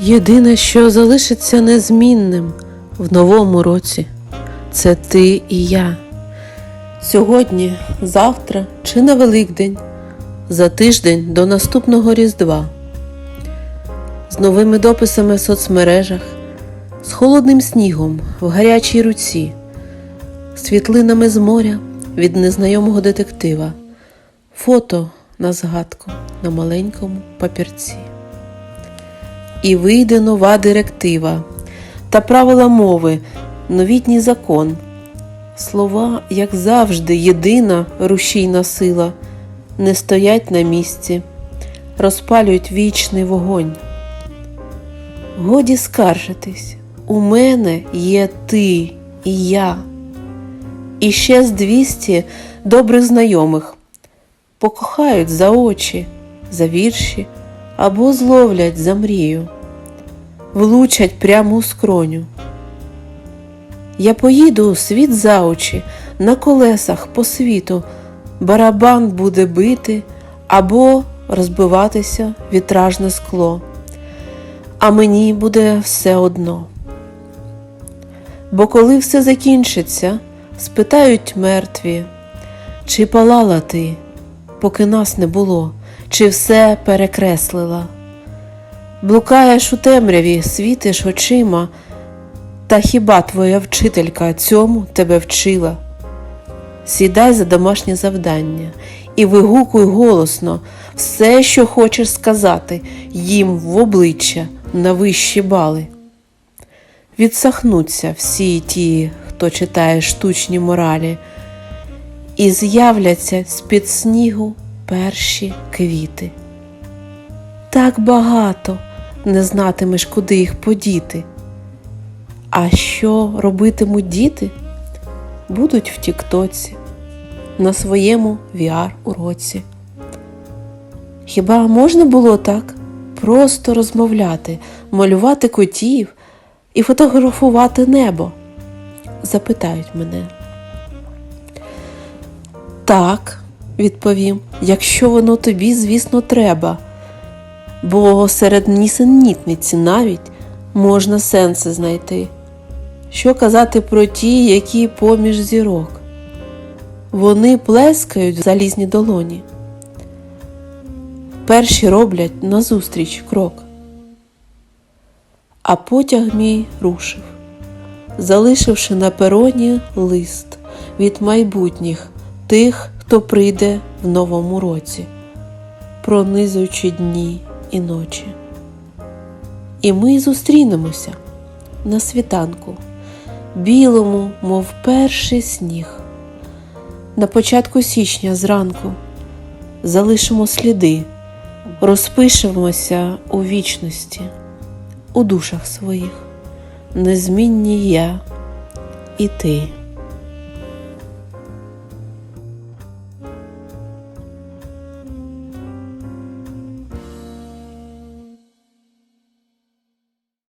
Єдине, що залишиться незмінним в новому році, це ти і я. Сьогодні, завтра чи на Великдень, за тиждень до наступного Різдва. З новими дописами в соцмережах, з холодним снігом в гарячій руці, світлинами з моря від незнайомого детектива, фото на згадку на маленькому папірці. І вийде нова директива та правила мови, новітній закон. Слова, як завжди, єдина рушійна сила, не стоять на місці, розпалюють вічний вогонь. Годі скаржитись, у мене є ти і я, і ще з двісті добрих знайомих покохають за очі, за вірші або зловлять за мрію, влучать прямо у скроню. Я поїду світ за очі, на колесах по світу, барабан буде бити або розбиватися вітражне скло, а мені буде все одно. Бо коли все закінчиться, спитають мертві, чи палала ти, поки нас не було, чи все перекреслила. Блукаєш у темряві, світиш очима, та хіба твоя вчителька цьому тебе вчила? Сідай за домашнє завдання і вигукуй голосно все, що хочеш сказати, їм в обличчя на вищі бали. Відсахнуться всі ті, хто читає штучні моралі, і з'являться з-під снігу перші квіти. Так багато не знатимеш, куди їх подіти. А що робитимуть діти? Будуть в Тіктоці, на своєму VR-уроці. Хіба можна було так просто розмовляти, малювати котів і фотографувати небо? Запитають мене. Так, відповім, якщо воно тобі, звісно, треба, бо серед нісенітниці навіть можна сенси знайти. Що казати про ті, які поміж зірок? Вони плескають в залізні долоні. Перші роблять назустріч крок. А потяг мій рушив, залишивши на пероні лист від майбутніх тих, хто прийде в новому році, пронизуючи дні і ночі. І ми зустрінемося на світанку, білому, мов перший сніг. На початку січня зранку залишимо сліди, розпишемося у вічності, у душах своїх, незмінні я і ти.